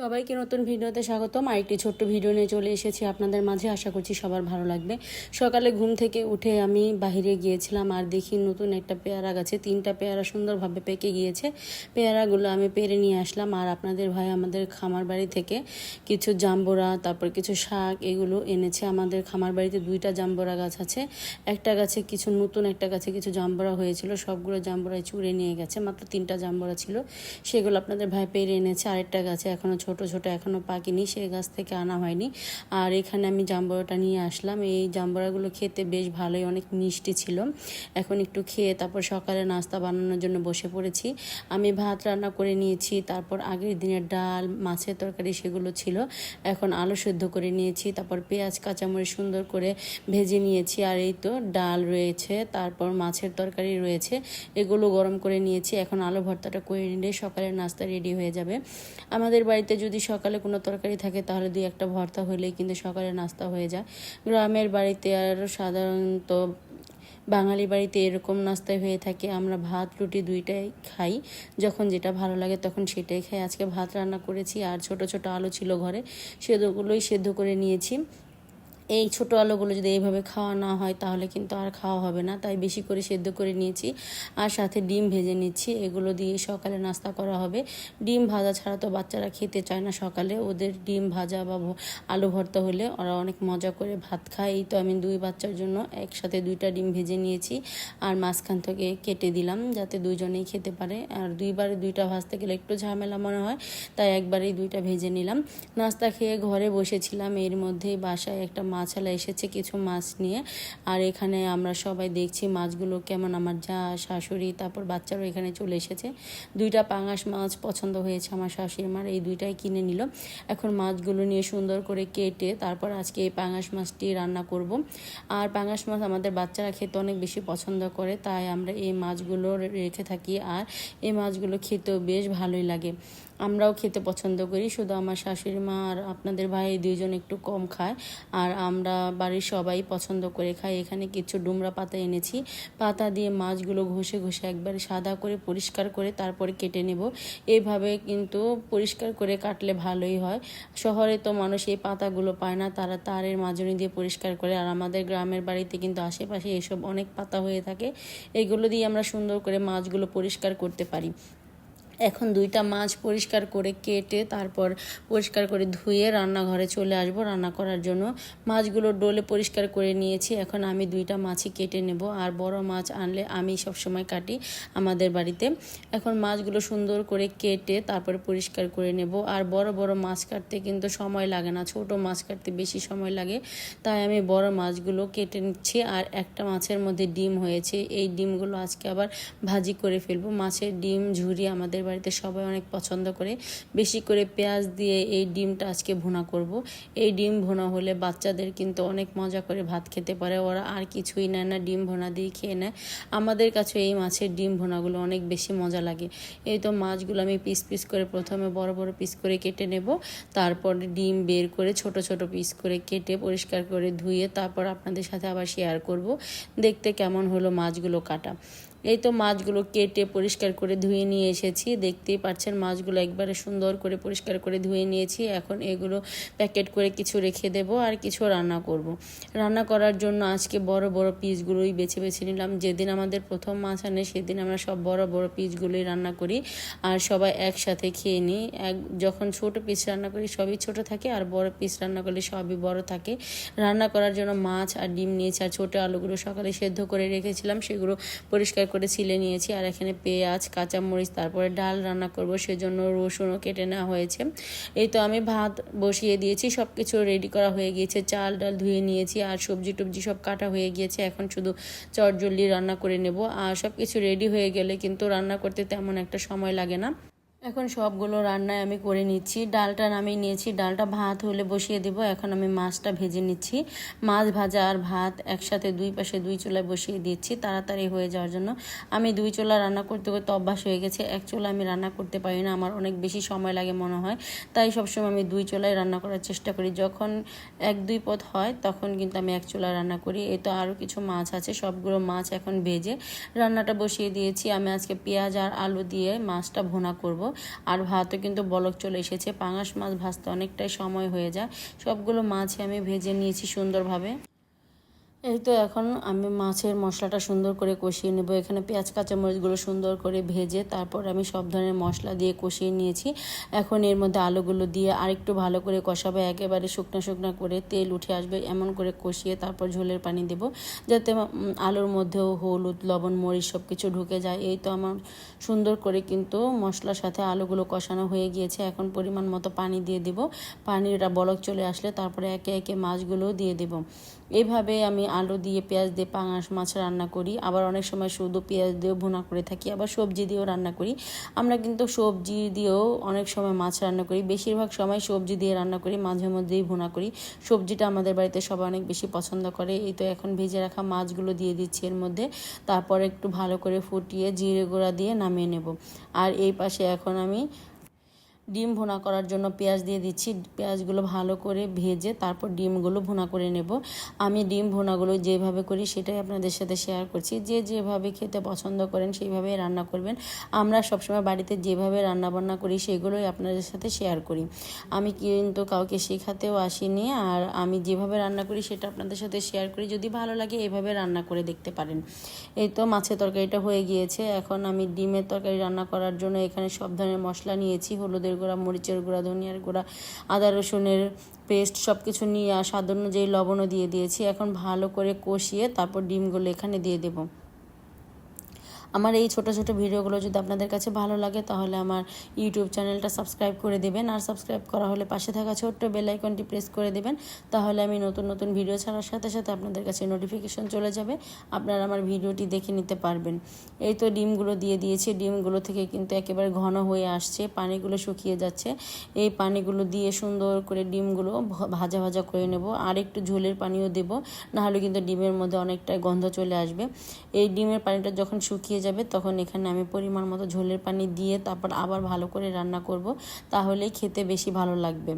সবাইকে নতুন ভিডিওতে স্বাগতম। আরেকটি ছোট্ট ভিডিও নিয়ে চলে এসেছি আপনাদের মাঝে। আশা করছি সবার ভালো লাগবে। সকালে ঘুম থেকে উঠে আমি বাহিরে গিয়েছিলাম আর দেখি নতুন একটা পেয়ারা গাছে। তিনটা পেয়ারা সুন্দরভাবে পেকে গিয়েছে। পেয়ারাগুলো আমি পেরে নিয়ে আসলাম আর আপনাদের ভাই আমাদের খামার বাড়ি থেকে কিছু জাম্বুরা, তারপর কিছু শাক এগুলো এনেছে। আমাদের খামার বাড়িতে দুইটা জাম্বুরা গাছ আছে। একটা গাছে কিছু নতুন, একটা গাছে কিছু জাম্বুরা হয়েছিল। সবগুলো জাম্বুরাই চুড়ে নিয়ে গেছে। মাত্র তিনটা জাম্বুরা ছিল। সেগুলো আপনাদের ভাই পেরে এনেছে। আরেকটা গাছে এখনও ছোট ছোট এখনও পাকিনি সেই গাছ থেকে আনা হয়নি। আর এখানে আমি জাম্বুরাটা নিয়ে আসলাম। এই জাম্বুরাগুলো খেতে বেশ ভালোই, অনেক মিষ্টি ছিল। এখন একটু খেয়ে তারপর সকালে নাস্তা বানানোর জন্য বসে পড়েছি। আমি ভাত রান্না করে নিয়েছি, তারপর আগের দিনের ডাল, মাছের তরকারি সেগুলো ছিল। এখন আলু সেদ্ধ করে নিয়েছি, তারপর পেঁয়াজ কাঁচামরিচ সুন্দর করে ভেজে নিয়েছি। আর এই তো ডাল রয়েছে, তারপর মাছের তরকারি রয়েছে, এগুলো গরম করে নিয়েছি। এখন আলু ভর্তাটা করে নিলে সকালের নাস্তা রেডি হয়ে যাবে। আমাদের বাড়িতে যদি সকালে কোনো তরকারি থাকে, তাহলে দুই একটা ভর্তা হলেই কিন্তু সকালে নাস্তা হয়ে যায়। গ্রামের বাড়িতে আর সাধারণত বাঙালি বাড়িতে এরকম নাস্তায় হয়ে থাকে। আমরা ভাত, রুটি দুইটাই খাই। যখন যেটা ভালো লাগে তখন সেটাই খাই। আজকে ভাত রান্না করেছি আর ছোট ছোট আলু ছিল ঘরে, সেগুলোই সেদ্ধ করে নিয়েছি। এই ছোটো আলুগুলো যদি এইভাবে খাওয়া না হয়, তাহলে কিন্তু আর খাওয়া হবে না। তাই বেশি করে সেদ্ধ করে নিয়েছি আর সাথে ডিম ভেজে নিচ্ছি। এগুলো দিয়ে সকালে নাস্তা করা হবে। ডিম ভাজা ছাড়া তো বাচ্চারা খেতে চায় না সকালে। ওদের ডিম ভাজা বা আলু ভর্তা হলে ওরা অনেক মজা করে ভাত খায়। এই তো আমি দুই বাচ্চার জন্য একসাথে দুইটা ডিম ভেজে নিয়েছি আর মাঝখান থেকে কেটে দিলাম যাতে দুইজনেই খেতে পারে। আর দুইবারে দুইটা ভাজতে গেলে একটু ঝামেলা মনে হয়, তাই একবারেই দুইটা ভেজে নিলাম। নাস্তা খেয়ে ঘরে বসেছিলাম। এর মধ্যেই বাসায় একটা মাছালা এসেছে কিছু মাছ নিয়ে। আর এখানে আমরা সবাই দেখছি মাছগুলো কেমন, আমার যা শাশুড়ি, তারপর বাচ্চারও এখানে চলে এসেছে। দুইটা পাঙাশ মাছ পছন্দ হয়েছে আমার শাশুড়ি মার, এই দুইটাই কিনে নিল। এখন মাছগুলো নিয়ে সুন্দর করে কেটে তারপর আজকে এই পাঙাশ মাছটি রান্না করব। আর পাঙাশ মাছ আমাদের বাচ্চারা খেতে অনেক বেশি পছন্দ করে, তাই আমরা এই মাছগুলো রেখে থাকি। আর এই মাছগুলো খেতেও বেশ ভালোই লাগে। আমরাও খেতে পছন্দ করি। শুধু আমার শাশুড়ি মা আর আপনাদের ভাই দুইজন একটু কম খায়। আর আমরা বাড়ির সবাই পছন্দ করে খাই। এখানে কিছু ডুমরা পাতা এনেছি। পাতা দিয়ে মাছগুলো ঘষে ঘষে একবারে সাদা করে পরিষ্কার করে তারপরে কেটে নেব। এইভাবে কিন্তু পরিষ্কার করে কাটলে ভালোই হয়। শহরে তো মানুষ এই পাতাগুলো পায় না। তারা তারের মাজনি দিয়ে পরিষ্কার করে। আর আমাদের গ্রামের বাড়িতে কিন্তু আশেপাশে এসব অনেক পাতা হয়ে থাকে। এগুলো দিয়ে আমরা সুন্দর করে মাছগুলো পরিষ্কার করতে পারি। এখন দুইটা মাছ পরিষ্কার করে কেটে তারপর পরিষ্কার করে ধুয়ে রান্নাঘরে চলে আসব। রান্না করার জন্য মাছগুলো ডোলে পরিষ্কার করে নিয়েছি। এখন আমি দুইটা মাছই কেটে নেব। আর বড় মাছ আনলে আমি সব সময় কাটি আমাদের বাড়িতে। এখন মাছগুলো সুন্দর করে কেটে তারপরে পরিষ্কার করে নেব। আর বড় বড় মাছ কাটতে কিন্তু সময় লাগে না। ছোট মাছ কাটতে বেশি সময় লাগে। তাই আমি বড় মাছগুলো কেটে নিচ্ছি। আর একটা মাছের মধ্যে ডিম হয়েছে। এই ডিমগুলো আজকে আবার ভাজি করে ফেলব। মাছের ডিম, ঝুরি আমাদের বাড়িতে সবাই অনেক পছন্দ করে। বেশি করে পেঁয়াজ দিয়ে এই ডিমটা আজকে ভুনা করব। এই ডিম ভুনা হলে বাচ্চাদের কিন্তু অনেক মজা করে ভাত খেতে পারে। ওরা আর কিছুই নেয় না, ডিম ভোনা দিয়ে খেয়ে নেয়। আমাদের কাছে এই মাছের ডিম ভোনাগুলো অনেক বেশি মজা লাগে। এই তো মাছগুলো আমি পিস পিস করে প্রথমে বড় বড় পিস করে কেটে নেব। তারপর ডিম বের করে ছোট ছোট পিস করে কেটে পরিষ্কার করে ধুয়ে তারপর আপনাদের সাথে আবার শেয়ার করব। দেখতে কেমন হলো মাছগুলো কাটা। এই তো মাছগুলো কেটে পরিষ্কার করে ধুয়ে নিয়ে এসেছি। দেখতেই পাচ্ছেন মাছগুলো একবারে সুন্দর করে পরিষ্কার করে ধুয়ে নিয়েছি। এখন এগুলো প্যাকেট করে কিছু রেখে দেব আর কিছু রান্না করব। রান্না করার জন্য আজকে বড় বড় পিসগুলোই বেছে বেছে নিলাম। যেদিন আমাদের প্রথম মাছ আনে, সেদিন আমরা সব বড় বড় পিসগুলোই রান্না করি আর সবাই একসাথে খেয়ে নিই। এক, যখন ছোট পিস রান্না করি, সবই ছোট থাকে আর বড় পিস রান্না করলে সবই বড় থাকে। রান্না করার জন্য মাছ আর ডিম নিয়েছি আর ছোটো আলুগুলো সকালে সেদ্ধ করে রেখেছিলাম। সেগুলো পরিষ্কার করে ছিলে নিয়েছি আর এখানে পেঁয়াজ, কাঁচামরিচ, তারপরে ডাল রান্না করব, সেজন্য রসুনও কেটে নেওয়া হয়েছে। এই তো আমি ভাত বসিয়ে দিয়েছি সব কিছু রেডি করা হয়ে গিয়েছে। চাল ডাল ধুয়ে নিয়েছি আর সবজি টবজি সব কাটা হয়ে গিয়েছে। এখন শুধু চটজল্দি রান্না করে নেব। আর সব কিছু রেডি হয়ে গেলে কিন্তু রান্না করতে তেমন একটা সময় লাগে না। এখন সবগুলো রান্নায় আমি করে নিচ্ছি। ডালটা নামিয়ে নিয়েছি। ডালটা ভাত হলে বসিয়ে দেব। এখন আমি মাছটা ভেজে নিচ্ছি। মাছ ভাজা আর ভাত একসাথে দুই পাশে দুই চুলায় বসিয়ে দিচ্ছি তাড়াতাড়ি হয়ে যাওয়ার জন্য। আমি দুই চুলা রান্না করতে করতে অভ্যাস হয়ে গেছে। এক চুলা আমি রান্না করতে পারি না। আমার অনেক বেশি সময় লাগে মনে হয়। তাই সবসময় আমি দুই চুলায় রান্না করার চেষ্টা করি। যখন এক, দুই পথ হয়, তখন কিন্তু আমি এক চুলায় রান্না করি। এ তো আরও কিছু মাছ আছে। সবগুলো মাছ এখন ভেজে রান্নাটা বসিয়ে দিয়েছি। আমি আজকে পেঁয়াজ আর আলু দিয়ে মাছটা ভুনা করব। আর ভাতও কিন্তু বলক চলে এসেছে। পাঙাশ মাছ ভাজতে অনেকটাই সময় হয়ে যায়। সবগুলো মাছই আমি ভেজে নিয়েছি সুন্দরভাবে। এই তো এখন আমি মাছের মশলাটা সুন্দর করে কষিয়ে নেব। এখানে পেঁয়াজ, কাঁচামরিচগুলো সুন্দর করে ভেজে তারপর আমি সব ধরনের মশলা দিয়ে কষিয়ে নিয়েছি। এখন এর মধ্যে আলুগুলো দিয়ে আরেকটু ভালো করে কষাবে, একেবারে শুকনো শুকনো করে তেল উঠে আসবে এমন করে কষিয়ে তারপর ঝোলের পানি দেব, যাতে আলুর মধ্যেও হলুদ, লবণ, মরিচ সব কিছু ঢুকে যায়। এই তো আমার সুন্দর করে কিন্তু মশলার সাথে আলুগুলো কষানো হয়ে গিয়েছে। এখন পরিমাণ মতো পানি দিয়ে দেব। পানিটা বলক চলে আসলে তারপরে একে একে মাছগুলো দিয়ে দেব। এইভাবে আমি আলু দিয়ে পেঁয়াজ দিয়ে পাঙাশ মাছ রান্না করি। আবার অনেক সময় শুধু পেঁয়াজ দিয়েও ভুনা করে থাকি, আবার সবজি দিয়েও রান্না করি। আমরা কিন্তু সবজি দিয়েও অনেক সময় মাছ রান্না করি। বেশিরভাগ সময় সবজি দিয়ে রান্না করি, মাঝে মধ্যেই ভুনা করি। সবজিটা আমাদের বাড়িতে সবাই অনেক বেশি পছন্দ করে। এই তো এখন ভেজে রাখা মাছগুলো দিয়ে দিচ্ছি এর মধ্যে। তারপর একটু ভালো করে ফুটিয়ে জিরে গুঁড়া দিয়ে নামিয়ে নেব। আর এই পাশে এখন আমি ডিম ভুনা করার জন্য পেঁয়াজ দিয়ে দিচ্ছি। পেঁয়াজগুলো ভালো করে ভেজে তারপর ডিমগুলো ভুনা করে নেব। আমি ডিম ভুনাগুলো যেভাবে করি সেটাই আপনাদের সাথে শেয়ার করছি। যে যেভাবে খেতে পছন্দ করেন সেইভাবেই রান্না করবেন। আমরা সবসময় বাড়িতে যেভাবে রান্না বান্না করি সেগুলোই আপনাদের সাথে শেয়ার করি। আমি কিন্তু কাউকে শেখাতেও আসিনি আর আমি যেভাবে রান্না করি সেটা আপনাদের সাথে শেয়ার করি। যদি ভালো লাগে এভাবে রান্না করে দেখতে পারেন। এই তো মাছের তরকারিটা হয়ে গিয়েছে। এখন আমি ডিমের তরকারি রান্না করার জন্য এখানে সব ধরনের মশলা নিয়েছি। হলুদের গুঁড়া, মরিচের গুঁড়া, ধনিয়ার গুঁড়া, আদা, রসুনের পেস্ট সব কিছু নিয়ে আর স্বাদ অনুযায়ী লবণও দিয়ে দিয়েছি। এখন ভালো করে কষিয়ে তারপর ডিমগুলো এখানে দিয়ে দেবো। আমার এই ছোট ছোট ভিডিওগুলো যদি আপনাদের কাছে ভালো লাগে, তাহলে আমার ইউটিউব চ্যানেলটা সাবস্ক্রাইব করে দেবেন। আর সাবস্ক্রাইব করা হলে পাশে থাকা ছোট্ট বেল আইকনটি প্রেস করে দেবেন। তাহলে আমি নতুন নতুন ভিডিও ছাড়ার সাথে সাথে আপনাদের কাছে নোটিফিকেশন চলে যাবে। আপনারা আমার ভিডিওটি দেখে নিতে পারবেন। এই তো ডিমগুলো দিয়ে দিয়েছি। ডিমগুলো থেকে কিন্তু একেবারে ঘন হয়ে আসছে। পানিগুলো শুকিয়ে যাচ্ছে। এই পানিগুলো দিয়ে সুন্দর করে ডিমগুলো ভাজা ভাজা করে নেব। আর একটু ঝোলের পানিও দেব। নাহলে কিন্তু ডিমের মধ্যে অনেকটাই গন্ধ চলে আসবে। এই ডিমের পানিটা যখন শুকিয়ে যাবে, তখন এখানে আমি পরিমাণ মতো ঝোলের পানি দিয়ে তারপর আবার ভালো করে রান্না করব, তাহলে খেতে বেশি ভালো লাগবে।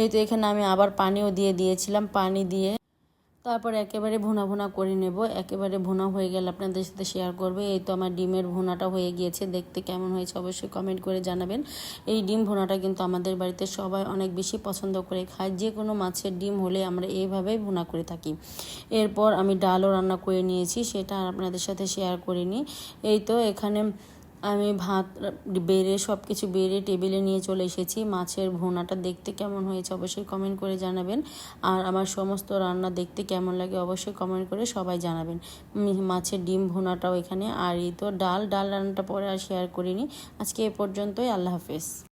এই তো এখানে আমি আবার পানিও দিয়ে দিয়েছিলাম, পানি দিয়ে তারপর একেবারে ভুনা ভুনা করে নেব। একেবারে ভুনা হয়ে গেলে আপনাদের সাথে শেয়ার করবে। এই তো আমার ডিমের ভুনাটা হয়ে গিয়েছে। দেখতে কেমন হয়েছে অবশ্যই কমেন্ট করে জানাবেন। এই ডিম ভুনাটা কিন্তু আমাদের বাড়িতে সবাই অনেক বেশি পছন্দ করে খায়। যে কোনো মাছের ডিম হলে আমরা এইভাবেই ভুনা করে থাকি। এরপর আমি ডালও রান্না করে নিয়েছি। সেটা আর আপনাদের সাথে শেয়ার করিনি। এই তো এখানে আমি ভাত, বেড়ে সব কিছু বেড়ে টেবিলে নিয়ে চলে এসেছি। মাছের ভোনাটা দেখতে কেমন হয়েছে অবশ্যই কমেন্ট করে জানাবেন। আর আমার সমস্ত রান্না দেখতে কেমন লাগে অবশ্যই কমেন্ট করে সবাই জানাবেন। মাছের ডিম ভোনাটাও এখানে। আর এই তো ডাল ডাল রান্নাটা পরে আর শেয়ার করিনি। আজকে এ পর্যন্তই। আল্লাহ হাফেজ।